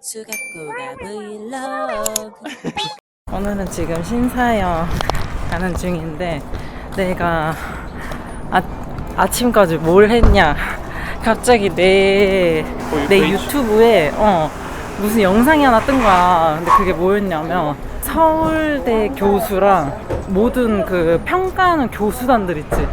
수갑고가 브이로그 오늘은 지금 신사역 가는 중인데 내가 아, 아침까지 뭘 했냐 갑자기 내, 내 페이지? 유튜브에 어, 무슨 영상이 하나 뜬 거야 근데 그게 뭐였냐면 서울대 교수랑 모든 그 평가하는 교수단들 있지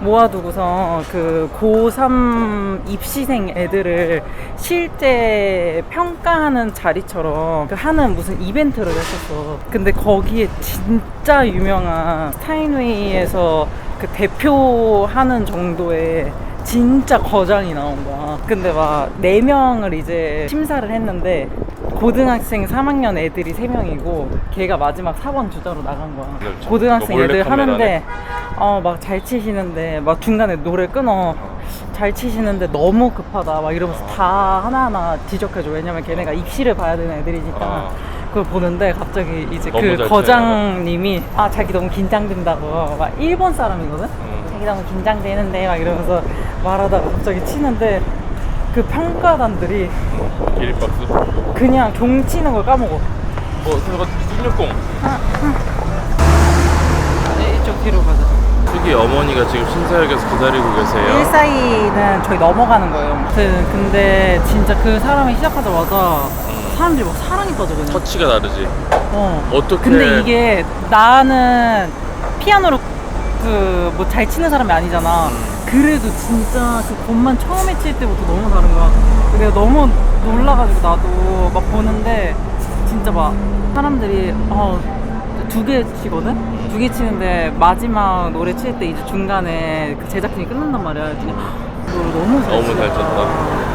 모아두고서 그 고3 입시생 애들을 실제 평가하는 자리처럼 그 하는 무슨 이벤트를 했었어. 근데 거기에 진짜 유명한 스타인웨이에서 그 대표하는 정도의 진짜 거장이 나온 거야. 근데 막 네명을 이제 심사를 했는데 고등학생 3학년 애들이 3명이고 걔가 마지막 4번 주자로 나간 거야. 그렇죠. 고등학생 몰래 애들 하는데 카메라네. 어막 잘 치시는데 막 중간에 노래 끊어 잘 치시는데 너무 급하다 막 이러면서 다 하나하나 지적해줘 왜냐면 걔네가 입시를 봐야 되는 애들이니까 아. 그걸 보는데 갑자기 이제 너무 그 잘 거장님이 아 자기 너무 긴장된다고 막 일본 사람이거든 음. 자기 너무 긴장되는데 막 이러면서 말하다가 갑자기 치는데 그 평가단들이 기립박수. 어, 그냥 종 치는 걸 까먹어 저거 16공. 네, 이쪽 뒤로 가자 저기 어머니가 지금 신사역에서 기다리고 계세요. 1사이는 저희 넘어가는 거예요. 아무튼 근데 진짜 그 사람이 시작하자마자 사람들이 막 사랑이 빠져 그냥. 터치가 다르지. 어. 어떻게? 근데 이게 나는 피아노를 그뭐 잘 치는 사람이 아니잖아. 그래도 진짜 그 곡만 처음에 칠 때부터 너무 다른 거야. 내가 너무 놀라가지고 나도 막 보는데 진짜 막 사람들이 어, 두 개 치거든? 두 개 치는데 마지막 노래 칠 때 이제 중간에 그 제작진이 끝난단 말이야. 그랬더니 그걸 너무 잘 너무 잘 쳤다.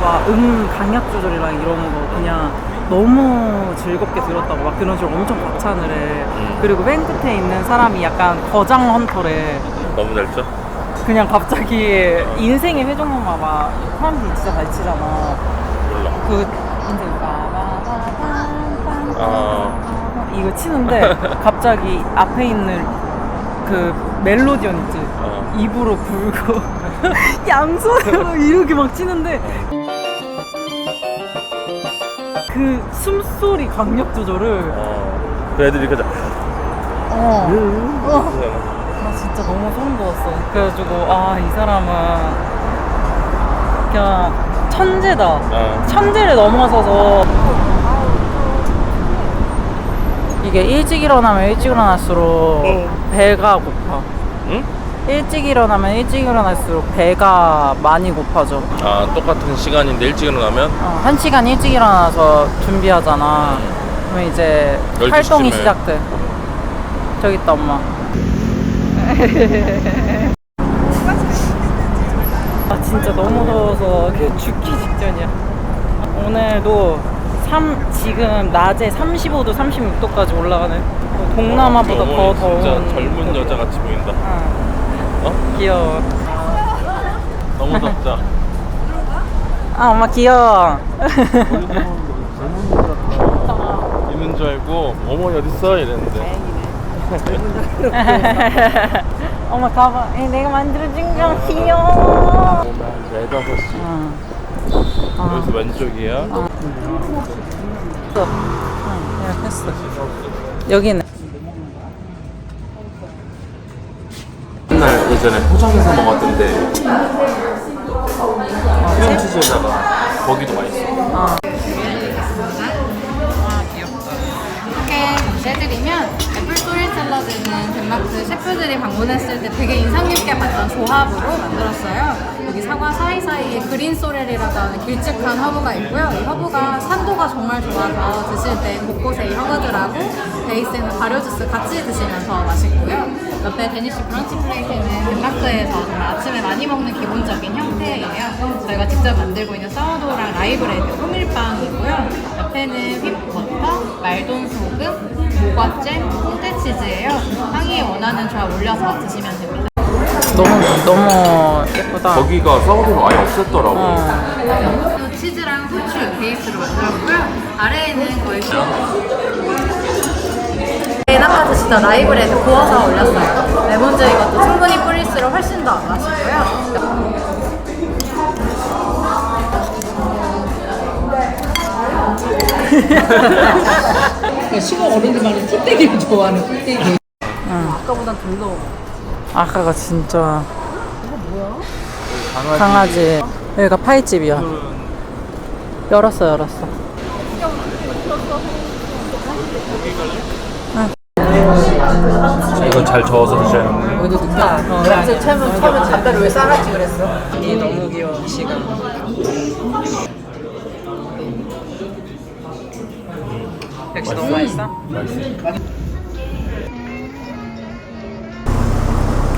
막음 강약 조절이랑 이런 거 그냥 너무 즐겁게 들었다고 막 그런 식으로 엄청 과찬을 해. 음. 그리고 맨 끝에 있는 사람이 약간 거장 헌터래. 너무 잘 쳐. 그냥 갑자기 인생의 회전목마 막 사람들이 진짜 잘 치잖아. 그 빠바바밤밤 아. 이거 치는데 갑자기 앞에 있는 그 멜로디언 있지. 어. 입으로 불고 양손으로 이렇게 막 치는데 그 숨소리 강력 조절을 어. 그 애들이 그자. 어. 어. 나 진짜 너무 소름 돋았어. 그래가지고 아 이 사람은 그냥 천재다. 어. 천재를 넘어서서 이게 일찍 일어나면 일찍 일어날수록 배가 고파. 응? 일찍 일어나면 일찍 일어날수록 배가 많이 고파져. 아 똑같은 시간인데 일찍 일어나면 어, 한 시간 일찍 일어나서 준비하잖아. 그러면 이제 12 활동이 쯤에. 시작돼. 저기 있다 엄마. 아 진짜 너무 더워서 그 죽기 직전이야. 오늘도 삼, 지금 낮에 35도, 36도까지 올라가네. 동남아보다 더 어머니 더운. 진짜 젊은 여자 같이 보인다. 응, 어? 귀여워. 너무 덥다. 아 엄마 귀여워. 있는 줄 알고 어머니 어딨어 이랬는데 엄마 가봐. 에, 내가 만들어준 거 귀여워. 네 다섯 시 응. 여기서 왼쪽이야 했어. 응, 그냥 했어. 여기는. 옛날 예전에 포장해서 먹었던데 크림치즈에다가 거기도 맛있어 아. 이렇게 해드리면 소리 샐러드는 덴마크 셰프들이 방문했을 때 되게 인상 깊게 봤던 조합으로 만들었어요. 여기 사과 사이사이에 그린 소렐이라고 하는 길쭉한 허브가 있고요. 이 허브가 산도가 정말 좋아서 드실 때 곳곳에 이 허브들하고 베이스에는 발효 주스 같이 드시면 더 맛있고요. 옆에 데니쉬 브런치 플레이트는 덴마크에서 아침에 많이 먹는 기본적인 형태예요. 저희가 직접 만들고 있는 사워도우랑 라이브레드 호밀빵이고요. 옆에는 휘버터, 말돈 소금, 고과잼 콘텐치즈예요. 향이 원하는 조합 올려서 드시면 됩니다. 너무 너무 예쁘다. 거기가 사우디가 아예 없었더라고. 어. 또 치즈랑 후추 베이스로 만들었고요. 아래에는 거의 맨 네, 아까 라이브레드 구워서 올렸어요. 네, 레몬즙 이것도 충분히 뿌릴수록 훨씬 더 맛있고요. 그러니까 시골 어른들만은 풀떼기를 좋아하는 풀떼기. 아까보단 덜 더워. 아까가 진짜. 강아지. 여기가 파이집이야. 열었어, 열었어. 이건 잘 저어서 드셔야 합니다. 여기도 늦다. 그래서 처음에 처음에 잠자를 왜 싸놨지 그랬어? 이 너무 귀여운 시간. 역시 너무 맛있어?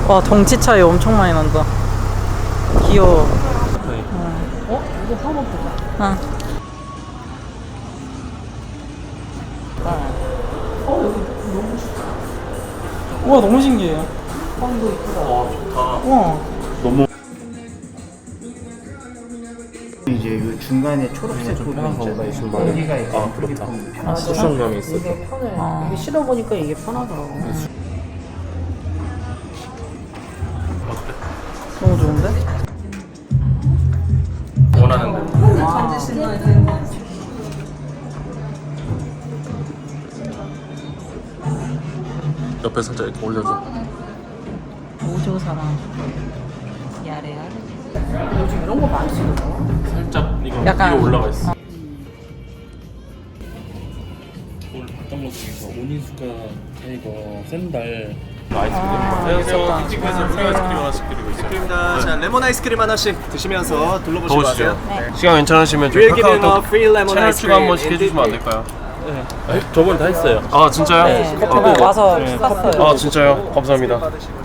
와 덩치 차이 엄청 많이 난다. 귀여워. 어? 이거 한번 보자. 응. 와 너무 신기해요. 빵도 이쁘다. 와 좋다. 와. 중간에 초록색 부분 있잖아요. 여기가 이제 아, 그렇다. 쿠션감이 있어. 이게 편해. 이게 신어보니까 이게 편하더라고. 너무 좋은데? 원하는 대로. 옆에 살짝 이렇게 올려줘. 오조 사랑 야레야. 요즘 이런 거 많이 신어. 살짝 이거 약간- 위로 올라가 있어. 오늘 봤던 것 중에서 온인수가 이거 샌달 아이스크림. 안녕하세요. 빅지크에서 프리 아이스크림 하나씩 드리고 있어요. 입니다. 자, 레몬 아이스크림 하나씩 드시면서 둘러보시고 더우시죠? 가세요. 시간 괜찮으시면 We're giving a free lemon 채널 ice 추가 한 cream. 번씩 해주시면 안 될까요? 네. 저번에 다 했어요. 아 진짜요? 네, 커피가 와서 샀어요. 아 진짜요? 감사합니다.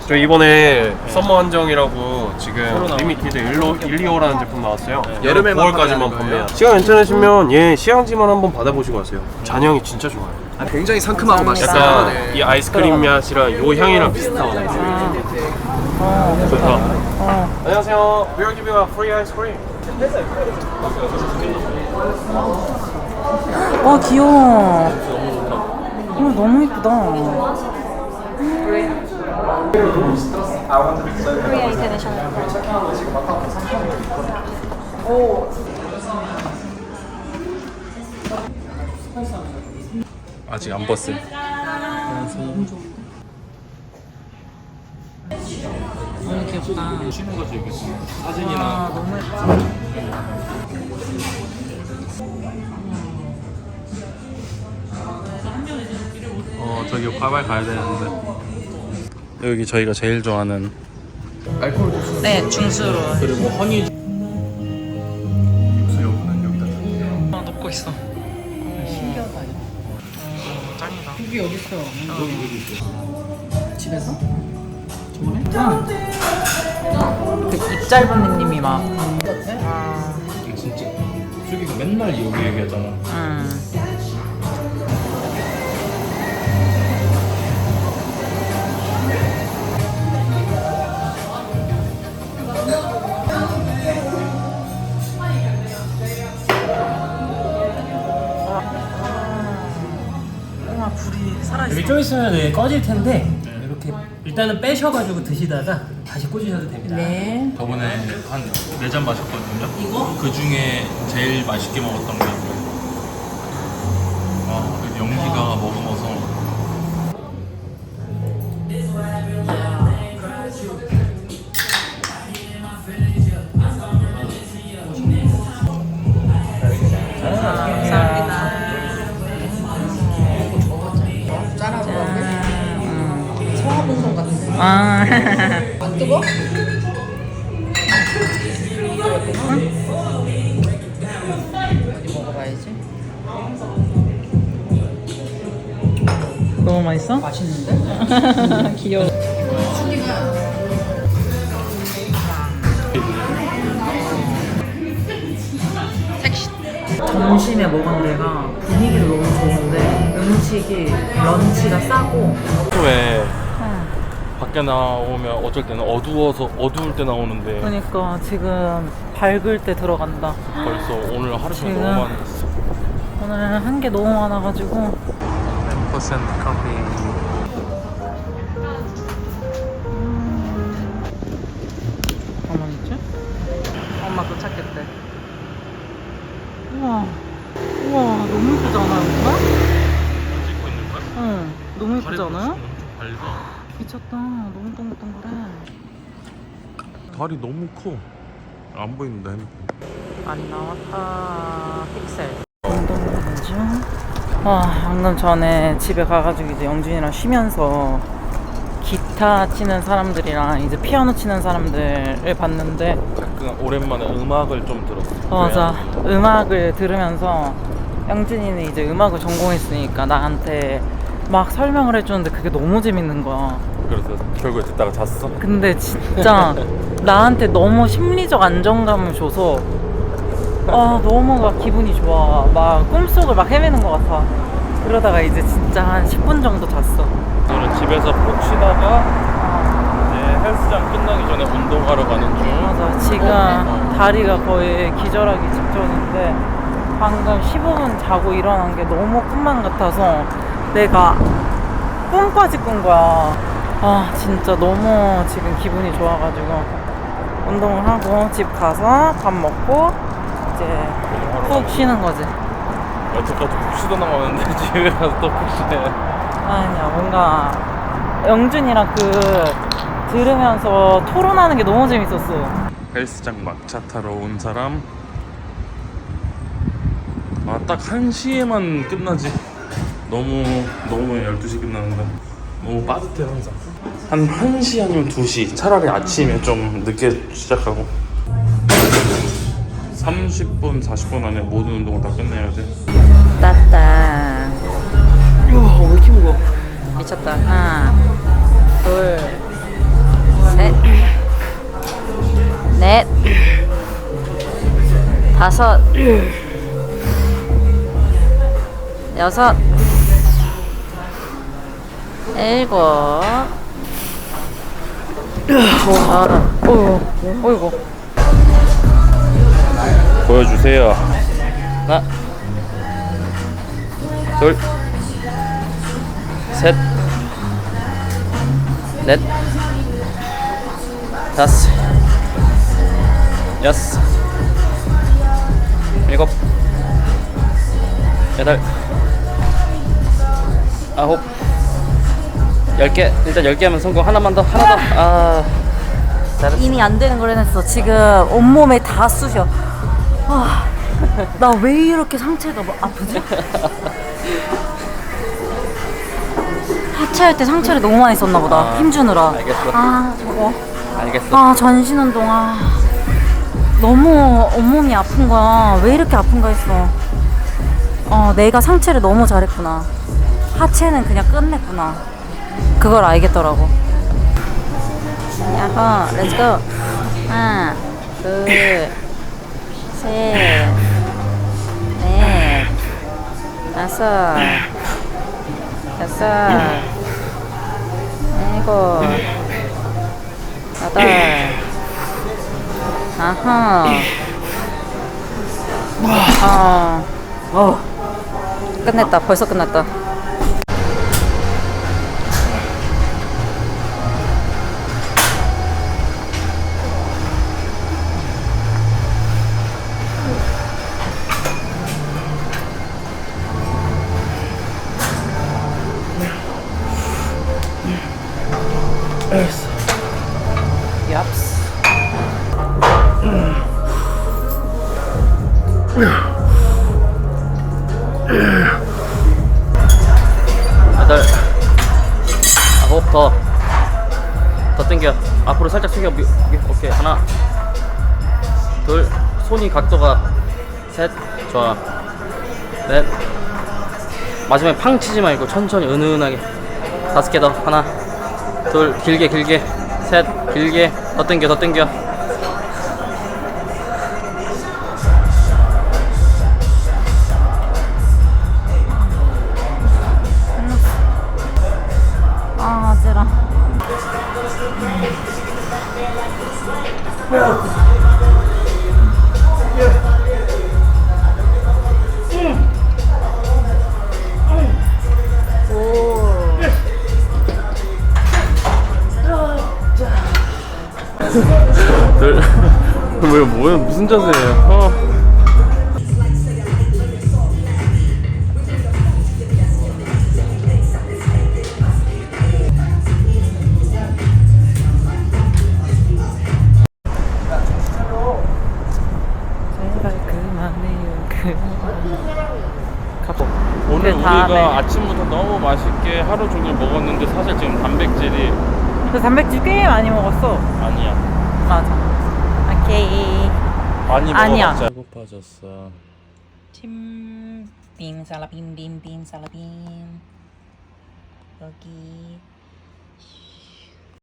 저 이번에 썸머 한정이라고 지금 리미티드 1로 1, 2호라는 제품 나왔어요. 여름에만 9월까지만 판매하는 판매해요. 시간 괜찮으시면 얘 시향지만 한번 받아보시고 가세요. 잔향이 진짜 좋아요. 아, 굉장히 상큼하고 맛있어요. 약간 네. 이 아이스크림 맛이랑 요 향이랑 비슷하거든요. 좋다. 안녕하세요. We are giving a free ice cream. 와 귀여워. 어, 너무 이쁘다. 아직 안 봤어요. 너무 귀엽다. 쉬는 거지 여기 사진이나 아 너무 예쁘다. 저기 과발 가야 되는데 여기 저희가 제일 좋아하는 네 중수로. 그리고 허니 수요는 여기다 아, 넣고 있어. 신기하다. 짱이다. 이게 여기 있어. 집에서? 그입 짧은 님이 막. 이게 진짜 수기가 맨날 여기 얘기하잖아 음. 살아있어. 여기 좀 있으면 네, 꺼질 텐데 이렇게 일단은 빼셔가지고 드시다가 다시 꽂으셔도 됩니다. 네. 저번에 한 네 잔 마셨거든요 이거? 그 중에 제일 맛있게 먹었던 게 아, 그 연기가 머금어서 아. 안 뜨거? 어디 먹어봐야지. 너무 맛있어? 맛있는데? 귀여워. 점심에 먹은 데가 분위기도 너무 좋은데 음식이 런치가 싸고 처음에 밖에 나오면 어쩔 때는 어두워서 어두울 때 나오는데 그러니까 지금 밝을 때 들어간다. 벌써 오늘 하루 종일 너무 많이 했어. 오늘 한 게 너무 많아가지고 10% 커피. 음. 가만히 있지? 엄마 도착했대. 우와, 우와 너무 예쁘지 않아요, 오빠? 뭐 찍고 있는 거야? 응, 너무 예쁘지 않아요? 밝아. 미쳤다. 너무 동글동글해. 다리 너무 커. 안 보이는데 핸드폰. 많이 나왔다. 픽셀. 운동 중. 아, 방금 전에 집에 가가지고 이제 영준이랑 쉬면서 기타 치는 사람들이랑 이제 피아노 치는 사람들을 봤는데 약간 오랜만에 음악을 좀 들었어. 어, 맞아. 음악을 들으면서 영준이는 이제 음악을 전공했으니까 나한테 막 설명을 해주는데 그게 너무 재밌는 거야. 그래서 결국에 듣다가 잤어. 근데 진짜 나한테 너무 심리적 안정감을 줘서 아 너무 막 기분이 좋아. 막 꿈속을 막 헤매는 것 같아. 그러다가 이제 진짜 한 10분 정도 잤어. 오늘 집에서 푹 쉬다가 이제 헬스장 끝나기 전에 운동하러 가는 중. 맞아. 지금 다리가 거의 기절하기 직전인데 방금 15분 자고 일어난 게 너무 꿈만 같아서 내가 꿈까지 꾼 거야 아 진짜 너무 지금 기분이 좋아가지고 운동을 하고 집 가서 밥 먹고 이제 푹 쉬는 거지 여태까지 푹 쉬다 나왔는데 집에 가서 또 푹 쉬네. 아니야 뭔가 영준이랑 그 들으면서 토론하는 게 너무 재밌었어 헬스장 막차 타러 온 사람. 아, 딱 1시에만 끝나지. 너무, 너무 12시 끝나는데. 너무 빠듯해, 항상. 한 1시 아니면 2시. 차라리 아침에 좀 늦게 시작하고. 30분, 40분 안에 모든 운동을 다 끝내야 돼. 따따 우와 왜 이렇게 무거워 미쳤다 하나 둘셋넷 다섯 여섯 일곱. 여덟 어이구 어이구 보여주세요. 하나, 둘, 셋, 넷, 다섯, 여섯, 일곱, 여덟, 아홉, 열 개. 일단 열개 하면 성공. 하나만 더, 하나 더. 아, 잘했어. 이미 안 되는 걸 해냈어. 지금 온몸에 다 쑤셔. 나왜 이렇게 상체가 뭐 아프지? 하체할 때 상체를 너무 많이 썼나 보다. 아, 힘주느라. 알겠어. 아, 저거. 알겠어. 아, 전신 운동. 아. 너무 온몸이 아픈 거야. 왜 이렇게 아픈가 했어. 어, 내가 상체를 너무 잘했구나. 하체는 그냥 끝냈구나. 그걸 알겠더라고. 야호, 렛츠고. 하나, 둘, 셋, 넷, 다섯, 여섯, 일곱, 여덟, 아홉, 어, 어, 끝냈다. 벌써 끝났다. 오케이 하나 둘 손이 각도가 셋 좋아. 넷. 마지막에 팡 치지 말고 천천히 은은하게. 다섯 개 더. 하나 둘 길게 길게. 셋 길게. 더 당겨 더 당겨 둘왜 뭐야 무슨 자세예요 어. 우리가 아침부터 너무 맛있게 하루 종일 먹었는데 사실 지금 단백질이 그 단백질 꽤 많이 먹었어. 아니야. 맞아. 오케이. 많이 아니야. 먹어봤자 배고파졌어. 침, 빔, 살라빔, 빔, 빔, 살라빔. 여기